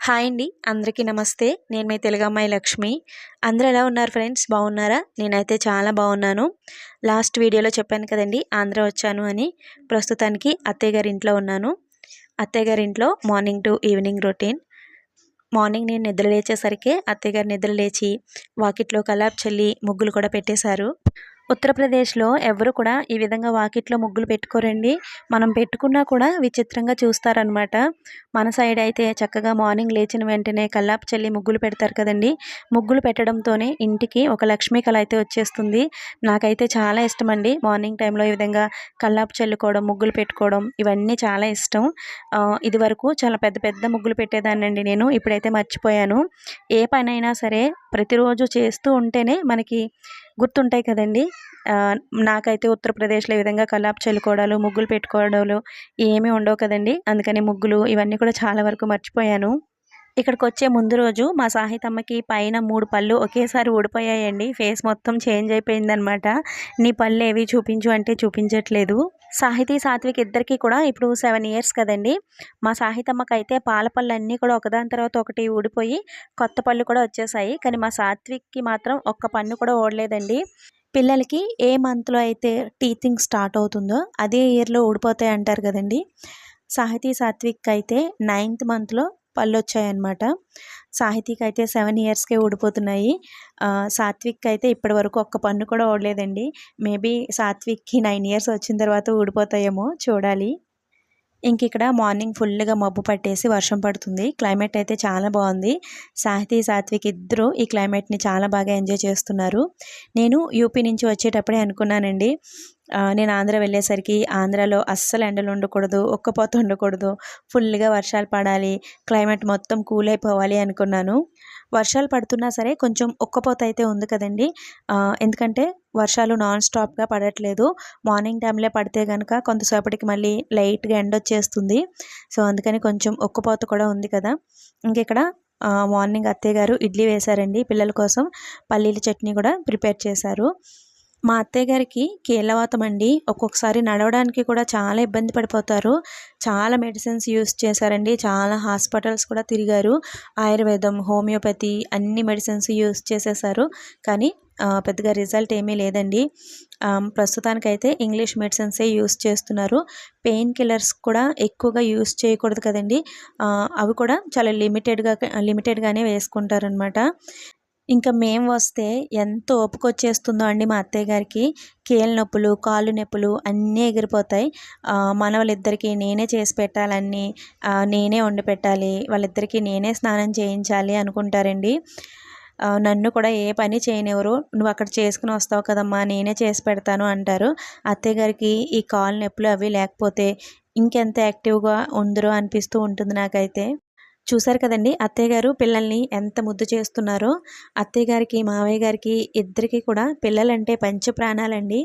Hi అండి. అందరికీ నమస్తే. నేను మీ తెలుగమ్మాయి లక్ష్మి. అందరూ ఎలా ఉన్నారు ఫ్రెండ్స్? బాగున్నారా? నేనైతే చాలా బాగున్నాను. లాస్ట్ వీడియోలో చెప్పాను కదండి ఆంధ్ర వచ్చాను అని. ప్రస్తుతానికి అత్తయ్య గారి ఇంట్లో ఉన్నాను. అత్తయ్య గారి ఇంట్లో morning to evening routine. Morning నేను నిద్ర లేచేసరికి అత్తయ్య గారు నిద్ర లేచి వాకిట్లో కలాప్ చల్లి ముగ్గులు కూడా పెట్టేశారు. ఉత్తరప్రదేశ్లో ఎవరు కూడా ఈ విధంగా వాకిట్లో ముగ్గులు పెట్టుకోరండి. మనం పెట్టుకున్నా కూడా విచిత్రంగా చూస్తారనమాట మన సైడ్ అయితే చక్కగా మార్నింగ్ లేచిన వెంటనే కల్లాపు చల్లి ముగ్గులు పెడతారు కదండి. ముగ్గులు పెట్టడంతోనే ఇంటికి ఒక లక్ష్మీ కళ అయితే వచ్చేస్తుంది. నాకైతే చాలా ఇష్టం అండి మార్నింగ్ టైంలో ఈ విధంగా కల్లాపు చల్లుకోవడం ముగ్గులు పెట్టుకోవడం ఇవన్నీ చాలా ఇష్టం. ఇది వరకు చాలా పెద్ద పెద్ద ముగ్గులు పెట్టేదాన్నండి నేను. ఇప్పుడైతే మర్చిపోయాను. ఏ పనైనా సరే ప్రతిరోజు చేస్తూ ఉంటేనే మనకి గుర్తుంటాయి కదండి. నాకైతే ఉత్తరప్రదేశ్లో ఈ విధంగా కలాప్ చల్లుకోవడాలు ముగ్గులు పెట్టుకోవడాలు ఏమీ ఉండవు కదండి. అందుకని ముగ్గులు ఇవన్నీ కూడా చాలా వరకు మర్చిపోయాను. ఇక్కడికి వచ్చే ముందు రోజు మా సాహితమ్మకి పైన మూడు పళ్ళు ఒకేసారి ఊడిపోయాయండి. ఫేస్ మొత్తం చేంజ్ అయిపోయిందనమాట నీ పళ్ళు ఏవి చూపించు అంటే చూపించట్లేదు. సాహితీ సాత్విక్ ఇద్దరికి కూడా ఇప్పుడు సెవెన్ ఇయర్స్ కదండి. మా సాహితమ్మకి అయితే పాల పళ్ళు అన్నీ కూడా ఒకదాని తర్వాత ఒకటి ఊడిపోయి కొత్త పళ్ళు కూడా వచ్చేసాయి. కానీ మా సాత్విక్కి మాత్రం ఒక్క పన్ను కూడా ఓడలేదండి పిల్లలకి ఏ మంత్లో అయితే టీతింగ్ స్టార్ట్ అవుతుందో అదే ఇయర్లో ఊడిపోతాయి అంటారు కదండి. సాహితీ సాత్విక్ అయితే నైన్త్ మంత్లో పళ్ళు వచ్చాయన్నమాట సాహితీకి అయితే సెవెన్ ఇయర్స్కే ఊడిపోతున్నాయి. సాత్విక్ అయితే ఇప్పటి వరకు ఒక్క పన్ను కూడా ఓడలేదండి. మేబీ సాత్విక్కి నైన్ ఇయర్స్ వచ్చిన తర్వాత ఊడిపోతాయేమో చూడాలి. ఇంక ఇక్కడ మార్నింగ్ ఫుల్గా మబ్బు పట్టేసి వర్షం పడుతుంది. క్లైమేట్ అయితే చాలా బాగుంది. సాహితీ సాత్విక్ ఇద్దరు ఈ క్లైమేట్ని చాలా బాగా ఎంజాయ్ చేస్తున్నారు. నేను యూపీ నుంచి వచ్చేటప్పుడే అనుకున్నానండి. నేను ఆంధ్ర వెళ్ళేసరికి ఆంధ్రాలో అస్సలు ఎండలు ఉండకూడదు ఒక్కపోత ఉండకూడదు. ఫుల్గా వర్షాలు పడాలి క్లైమేట్ మొత్తం కూల్ అయిపోవాలి అనుకున్నాను. వర్షాలు పడుతున్నా సరే కొంచెం ఒక్కపోత అయితే ఉంది కదండి. ఎందుకంటే వర్షాలు నాన్ స్టాప్గా పడట్లేదు. మార్నింగ్ టైంలో పడితే కనుక కొంతసేపటికి మళ్ళీ లైట్గా ఎండ వచ్చేస్తుంది. సో అందుకని కొంచెం ఒక్కపోత కూడా ఉంది కదా. ఇంకెక్కడ మార్నింగ్ అత్తయ్య గారు ఇడ్లీ వేశారండి పిల్లల కోసం. పల్లీల చట్నీ కూడా ప్రిపేర్ చేశారు. మా అత్తయ్య గారికి కీళ్ళవాతం అండి. ఒక్కొక్కసారి నడవడానికి కూడా చాలా ఇబ్బంది పడిపోతారు. చాలా మెడిసిన్స్ యూస్ చేశారండి. చాలా హాస్పిటల్స్ కూడా తిరిగారు. ఆయుర్వేదం హోమియోపతి అన్ని మెడిసిన్స్ యూస్ చేసేసారు కానీ పెద్దగా రిజల్ట్ ఏమీ లేదండి. ప్రస్తుతానికైతే ఇంగ్లీష్ మెడిసిన్సే యూస్ చేస్తున్నారు. పెయిన్ కిల్లర్స్ కూడా ఎక్కువగా యూస్ చేయకూడదు కదండి. అవి కూడా చాలా లిమిటెడ్గా లిమిటెడ్గానే వేసుకుంటారనమాట ఇంకా మేము వస్తే ఎంత ఓపుకొచ్చేస్తుందో అండి మా అత్తయ్య గారికి. కీళ్ళ నొప్పులు కాళ్ళు నొప్పులు అన్నీ ఎగిరిపోతాయి. మన వాళ్ళిద్దరికీ నేనే చేసి పెట్టాలన్నీ నేనే వండి పెట్టాలి వాళ్ళిద్దరికీ నేనే స్నానం చేయించాలి అనుకుంటారండి. నన్ను కూడా ఏ పని చేయనివ్వరు. నువ్వు అక్కడ చేసుకుని వస్తావు కదమ్మా నేనే చేసి పెడతాను అంటారు. అత్తయ్య గారికి ఈ కాళ్ళు నొప్పులు అవి లేకపోతే ఇంకెంత యాక్టివ్గా ఉందరో అనిపిస్తూ ఉంటుంది నాకైతే. చూశారు కదండి. అత్తయ్య గారు పిల్లల్ని ఎంత ముద్దు చేస్తున్నారో అత్తయ్య గారికి మావయ్య గారికి ఇద్దరికి కూడా పిల్లలంటే పంచ ప్రాణాలండి.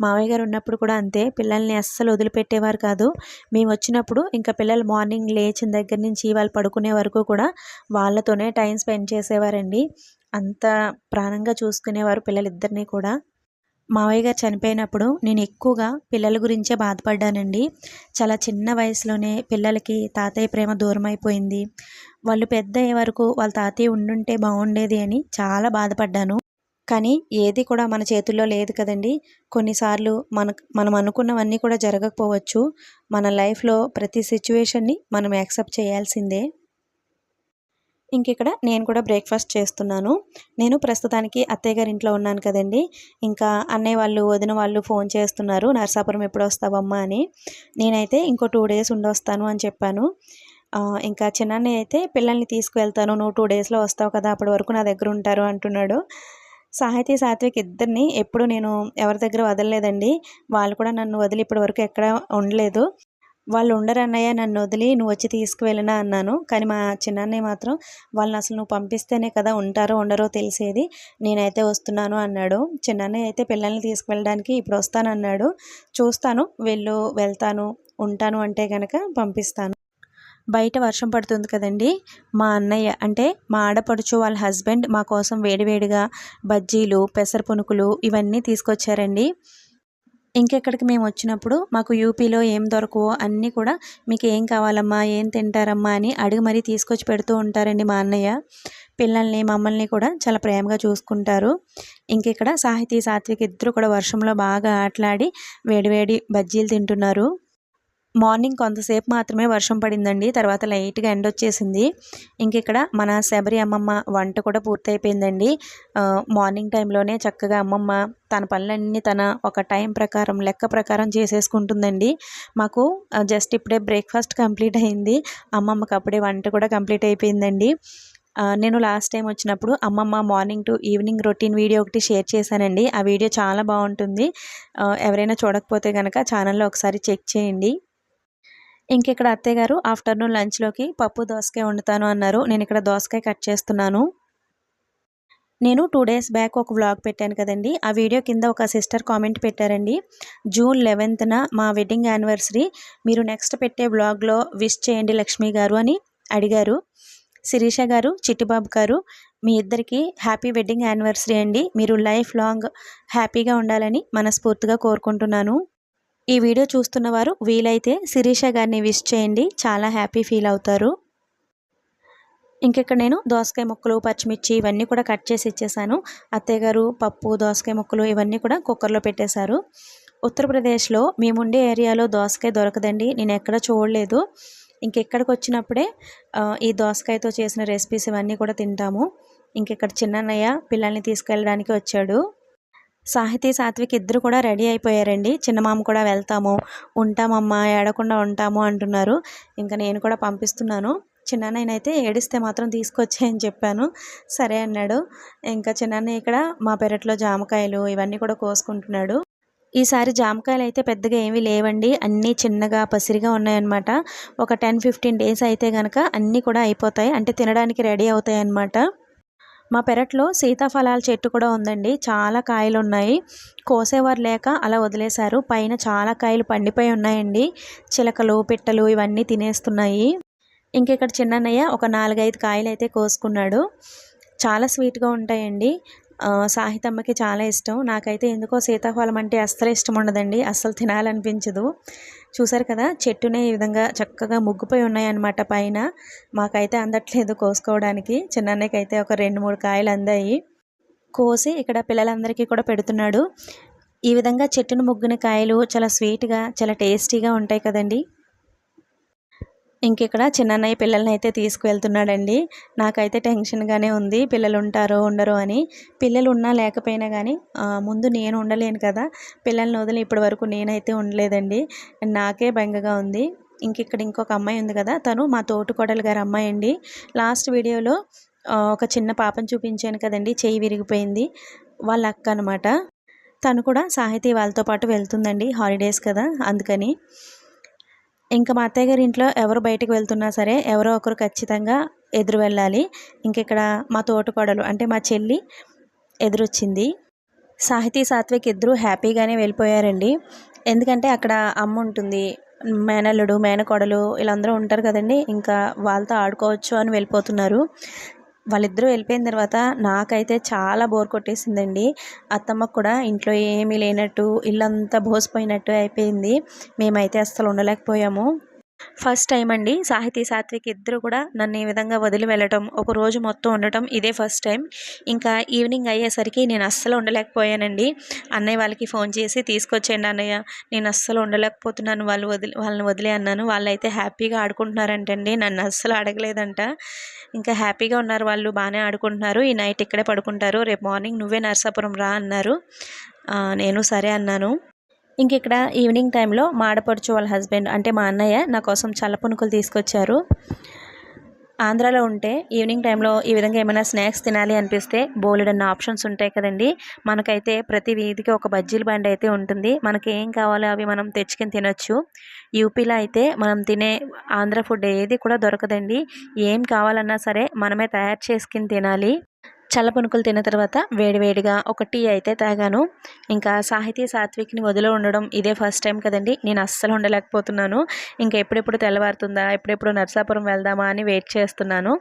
మావయ్య గారు ఉన్నప్పుడు కూడా అంతే పిల్లల్ని అస్సలు వదిలిపెట్టేవారు కాదు. మేము వచ్చినప్పుడు ఇంకా పిల్లలు మార్నింగ్ లేచిన దగ్గర నుంచి వాళ్ళు పడుకునే వరకు కూడా వాళ్ళతోనే టైం స్పెండ్ చేసేవారండి. అంత ప్రాణంగా చూసుకునేవారు పిల్లలిద్దరినీ కూడా. మావయ్య గారు చనిపోయినప్పుడు నేను ఎక్కువగా పిల్లల గురించే బాధపడ్డానండి. చాలా చిన్న వయసులోనే పిల్లలకి తాతయ్య ప్రేమ దూరం అయిపోయింది వాళ్ళు పెద్ద అయ్యే వరకు వాళ్ళ తాతయ్య ఉండుంటే బాగుండేది అని చాలా బాధపడ్డాను. కానీ ఏది కూడా మన చేతుల్లో లేదు కదండి. కొన్నిసార్లు మన మనం అనుకున్నవన్నీ కూడా జరగకపోవచ్చు. మన లైఫ్లో ప్రతి సిచ్యువేషన్ని మనం యాక్సెప్ట్ చేయాల్సిందే. ఇంక ఇక్కడ నేను కూడా బ్రేక్ఫాస్ట్ చేస్తున్నాను. నేను ప్రస్తుతానికి అత్తయ్య గారి ఇంట్లో ఉన్నాను కదండి. ఇంకా అన్నయ్య వాళ్ళు వదిన వాళ్ళు ఫోన్ చేస్తున్నారు. నర్సాపురం ఎప్పుడు వస్తావమ్మా అని. నేనైతే ఇంకో టూ డేస్ ఉండొస్తాను అని చెప్పాను. ఇంకా చిన్నన్నయ్య అయితే పిల్లల్ని తీసుకువెళ్తాను. నువ్వు టూ డేస్లో వస్తావు కదా అప్పటి వరకు నా దగ్గర ఉంటారు అంటున్నాడు. సాహితీ సాత్విక్ ఇద్దరిని ఎప్పుడు నేను ఎవరి దగ్గర వదలలేదండి. వాళ్ళు కూడా నన్ను వదిలి ఇప్పటి వరకు ఎక్కడ ఉండలేదు. వాళ్ళు ఉండరు అన్నయ్య నన్ను వదిలి నువ్వు వచ్చి తీసుకువెళ్ళినా అన్నాను. కానీ మా చిన్నన్నయ్య మాత్రం వాళ్ళని అసలు నువ్వు పంపిస్తేనే కదా ఉంటారో ఉండరో తెలిసేది. నేనైతే వస్తున్నాను అన్నాడు. చిన్నన్నయ్య అయితే పిల్లల్ని తీసుకువెళ్ళడానికి ఇప్పుడు వస్తానన్నాడు. చూస్తాను వెళ్ళు వెళ్తాను ఉంటాను అంటే కనుక పంపిస్తాను. బయట వర్షం పడుతుంది కదండి. మా అన్నయ్య అంటే మా ఆడపడుచు వాళ్ళ హస్బెండ్ మా కోసం వేడివేడిగా బజ్జీలు పెసర పునుకులు ఇవన్నీ తీసుకొచ్చారండి. ఇంకెక్కడికి మేము వచ్చినప్పుడు మాకు యూపీలో ఏం దొరకవో అన్నీ కూడా మీకు ఏం కావాలమ్మా ఏం తింటారమ్మా అని అడిగి మరీ తీసుకొచ్చి పెడుతూ ఉంటారండి మా అన్నయ్య. పిల్లల్ని మమ్మల్ని కూడా చాలా ప్రేమగా చూసుకుంటారు. ఇంకెక్కడ సాహితీ సాత్విక్ ఇద్దరు కూడా వర్షంలో బాగా ఆటలాడి వేడివేడి బజ్జీలు తింటున్నారు. మార్నింగ్ కొంతసేపు మాత్రమే వర్షం పడిందండి. తర్వాత లైట్గా ఎండ వచ్చేసింది. ఇంక ఇక్కడ మన శబరి అమ్మమ్మ వంట కూడా పూర్తయిపోయిందండి. మార్నింగ్ టైంలోనే చక్కగా అమ్మమ్మ తన పనులన్నీ తన ఒక టైం ప్రకారం లెక్క ప్రకారం చేసేసుకుంటుందండి. మాకు జస్ట్ ఇప్పుడే బ్రేక్ఫాస్ట్ కంప్లీట్ అయింది. అమ్మమ్మకు అప్పుడే వంట కూడా కంప్లీట్ అయిపోయిందండి. నేను లాస్ట్ టైం వచ్చినప్పుడు అమ్మమ్మ morning to evening routine video ఒకటి షేర్ చేశానండి. ఆ వీడియో చాలా బాగుంటుంది. ఎవరైనా చూడకపోతే కనుక ఛానల్లో ఒకసారి చెక్ చేయండి. ఇంక ఇక్కడ అత్తయ్య గారు ఆఫ్టర్నూన్ లంచ్లోకి పప్పు దోసకాయ వండుతాను అన్నారు. నేను ఇక్కడ దోసకాయ కట్ చేస్తున్నాను. నేను టూ డేస్ బ్యాక్ ఒక వ్లాగ్ పెట్టాను కదండి. ఆ వీడియో కింద ఒక సిస్టర్ కామెంట్ పెట్టారండి. జూన్ లెవెన్త్న మా వెడ్డింగ్ యానివర్సరీ. మీరు నెక్స్ట్ పెట్టే వ్లాగ్లో విష్ చేయండి లక్ష్మి గారు అని అడిగారు. శిరీష గారు చిట్టిబాబు గారు మీ ఇద్దరికి హ్యాపీ వెడ్డింగ్ యానివర్సరీ అండి. మీరు లైఫ్ లాంగ్ హ్యాపీగా ఉండాలని మనస్ఫూర్తిగా కోరుకుంటున్నాను. ఈ వీడియో చూస్తున్న వారు వీలైతే శిరీష గారిని విష్ చేయండి. చాలా హ్యాపీ ఫీల్ అవుతారు. ఇంకెక్కడ నేను దోసకాయ ముక్కలు పచ్చిమిర్చి ఇవన్నీ కూడా కట్ చేసి ఇచ్చేసాను. అత్తయ్య గారు పప్పు దోసకాయ ముక్కలు ఇవన్నీ కూడా కుక్కర్లో పెట్టేశారు. ఉత్తరప్రదేశ్లో మేముండే ఏరియాలో దోసకాయ దొరకదండి. నేను ఎక్కడ చూడలేదు. ఇంకెక్కడికి వచ్చినప్పుడే ఈ దోసకాయతో చేసిన రెసిపీస్ ఇవన్నీ కూడా తింటాము. ఇంకెక్కడ చిన్నన్నయ్య పిల్లల్ని తీసుకెళ్ళడానికి వచ్చాడు. సాహితీ సాత్విక్ ఇద్దరు కూడా రెడీ అయిపోయారండి. చిన్నమామ కూడా వెళ్తాము. ఉంటామమ్మా ఏడకుండా ఉంటాము అంటున్నారు. ఇంకా నేను కూడా పంపిస్తున్నాను. చిన్నాన్నయ్యనైతే ఏడిస్తే మాత్రం తీసుకొచ్చాయని చెప్పాను. సరే అన్నాడు. ఇంకా చిన్నాన్నయ్య ఇక్కడ మా పెరట్లో జామకాయలు ఇవన్నీ కూడా కోసుకుంటున్నాడు. ఈసారి జామకాయలు అయితే పెద్దగా ఏమీ లేవండి. అన్నీ చిన్నగా పసిరిగా ఉన్నాయన్నమాట. ఒక టెన్ ఫిఫ్టీన్ డేస్ అయితే కనుక అన్నీ కూడా అయిపోతాయి. అంటే తినడానికి రెడీ అవుతాయి అన్నమాట మా పెరట్లో సీతాఫలాల చెట్టు కూడా ఉందండి. చాలా కాయలు ఉన్నాయి కోసేవారు లేక అలా వదిలేశారు. పైన చాలా కాయలు పండిపోయి ఉన్నాయండి. చిలకలు పిట్టలు ఇవన్నీ తినేస్తున్నాయి. ఇంకెక్కడ చిన్నన్నయ్య ఒక నాలుగైదు కాయలు అయితే కోసుకున్నాడు. చాలా స్వీట్గా ఉంటాయండి. సాహితమ్మకి చాలా ఇష్టం. నాకైతే ఎందుకో సీతాఫలం అంటే అస్సలు ఇష్టం ఉండదండి. అస్సలు తినాలనిపించదు. చూసారు కదా? చెట్టునే ఈ విధంగా చక్కగా ముగ్గుపోయి ఉన్నాయన్నమాట పైన. మాకైతే అందట్లేదు కోసుకోవడానికి. చిన్నన్నకి ఒక రెండు మూడు కాయలు అందాయి. కోసి ఇక్కడ పిల్లలందరికీ కూడా పెడుతున్నాడు. ఈ విధంగా చెట్టును ముగ్గున కాయలు చాలా స్వీట్గా చాలా టేస్టీగా ఉంటాయి కదండి. ఇంకిక్కడ చిన్నన్నయ్య పిల్లల్ని అయితే తీసుకువెళ్తున్నాడండి. నాకైతే టెన్షన్గానే ఉంది. పిల్లలు ఉంటారో ఉండరో అని. పిల్లలు ఉన్నా లేకపోయినా కానీ ముందు నేను ఉండలేను కదా. పిల్లల్ని వదిలి ఇప్పటి వరకు నేనైతే ఉండలేదండి. నాకే బెంగగా ఉంది. ఇంక ఇక్కడ ఇంకొక అమ్మాయి ఉంది కదా. తను మా తోటికోడలు గారి అమ్మాయి అండి. లాస్ట్ వీడియోలో ఒక చిన్న పాపను చూపించాను కదండి. చెయ్యి విరిగిపోయింది. వాళ్ళ అక్క అనమాట తను కూడా సాహితీ వాళ్ళతో పాటు వెళ్తుందండి. హాలిడేస్ కదా అందుకని. ఇంకా మా అత్తయ్య గారి ఇంట్లో ఎవరు బయటకు వెళ్తున్నా సరే ఎవరో ఒకరు ఖచ్చితంగా ఎదురు వెళ్ళాలి. ఇంకెక్కడ మా తోటకోడలు అంటే మా చెల్లి ఎదురొచ్చింది. సాహితీ సాత్విక్ ఇద్దరు హ్యాపీగానే వెళ్ళిపోయారండి. ఎందుకంటే అక్కడ అమ్మ ఉంటుంది మేనల్లుడు మేనకోడలు వీళ్ళందరూ ఉంటారు కదండి. ఇంకా వాళ్ళతో ఆడుకోవచ్చు అని వెళ్ళిపోతున్నారు. వాళ్ళిద్దరూ వెళ్ళిపోయిన తర్వాత నాకైతే చాలా బోర్ కొట్టేసిందండి. అత్తమ్మకు కూడా ఇంట్లో ఏమీ లేనట్టు ఇల్లంతా బోసిపోయినట్టు అయిపోయింది. మేమైతే అస్సలు ఉండలేకపోయాము. ఫస్ట్ టైం అండి. సాహితీ సాత్విక్ ఇద్దరు కూడా నన్ను ఈ విధంగా వదిలి వెళ్ళటం ఒక రోజు మొత్తం ఉండటం ఇదే ఫస్ట్ టైం ఇంకా ఈవినింగ్ అయ్యేసరికి నేను అస్సలు ఉండలేకపోయానండి. అన్నయ్య వాళ్ళకి ఫోన్ చేసి తీసుకొచ్చేయండి అన్నయ్య నేను అస్సలు ఉండలేకపోతున్నాను వాళ్ళు వదిలి వాళ్ళని వదిలే అన్నాను. వాళ్ళైతే హ్యాపీగా ఆడుకుంటున్నారంటండి. నన్ను అస్సలు అడగలేదంట. ఇంకా హ్యాపీగా ఉన్నారు వాళ్ళు బాగానే ఆడుకుంటున్నారు. ఈ నైట్ ఇక్కడే పడుకుంటారు. రేపు మార్నింగ్ నువ్వే నర్సాపురం రా అన్నారు. నేను సరే అన్నాను. ఇంక ఇక్కడ ఈవినింగ్ టైంలో మాడపడుచు వాళ్ళ హస్బెండ్ అంటే మా అన్నయ్య నా కోసం చల్ల పునుకులు తీసుకొచ్చారు. ఆంధ్రాలో ఉంటే ఈవినింగ్ టైంలో ఈ విధంగా ఏమైనా స్నాక్స్ తినాలి అనిపిస్తే బోలెడన్న ఆప్షన్స్ ఉంటాయి కదండి. మనకైతే ప్రతి వీధికి ఒక బజ్జీల బండి అయితే ఉంటుంది. మనకి ఏం కావాలో అవి మనం తెచ్చుకొని తినొచ్చు. యూపీలో అయితే మనం తినే ఆంధ్ర ఫుడ్ ఏది కూడా దొరకదండి. ఏం కావాలన్నా సరే మనమే తయారు చేసుకుని తినాలి. చల్లపునుకులు తిన్న తర్వాత వేడివేడిగా ఒక టీ అయితే తాగాను. ఇంకా సాహితీ సాత్విక్ని వదిలి ఉండడం ఇదే ఫస్ట్ టైం కదండి. నేను అస్సలు ఉండలేకపోతున్నాను. ఇంకా ఎప్పుడెప్పుడు తెల్లవారుతుందా ఎప్పుడెప్పుడు నర్సాపురం వెళ్దామా అని వెయిట్ చేస్తున్నాను.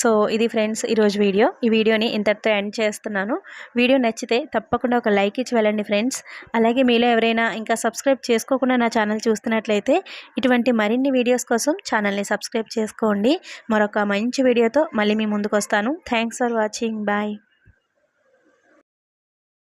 సో ఇది ఫ్రెండ్స్ ఈరోజు వీడియో. ఈ వీడియోని ఇంతటితో ఎండ్ చేస్తున్నాను. వీడియో నచ్చితే తప్పకుండా ఒక లైక్ ఇచ్చి వెళ్ళండి ఫ్రెండ్స్ అలాగే మీలో ఎవరైనా ఇంకా సబ్స్క్రైబ్ చేసుకోకుండా నా ఛానల్ చూస్తున్నట్లయితే ఇటువంటి మరిన్ని వీడియోస్ కోసం ఛానల్ని సబ్స్క్రైబ్ చేసుకోండి. మరొక మంచి వీడియోతో మళ్ళీ మీ ముందుకు వస్తాను. Thanks for watching bay.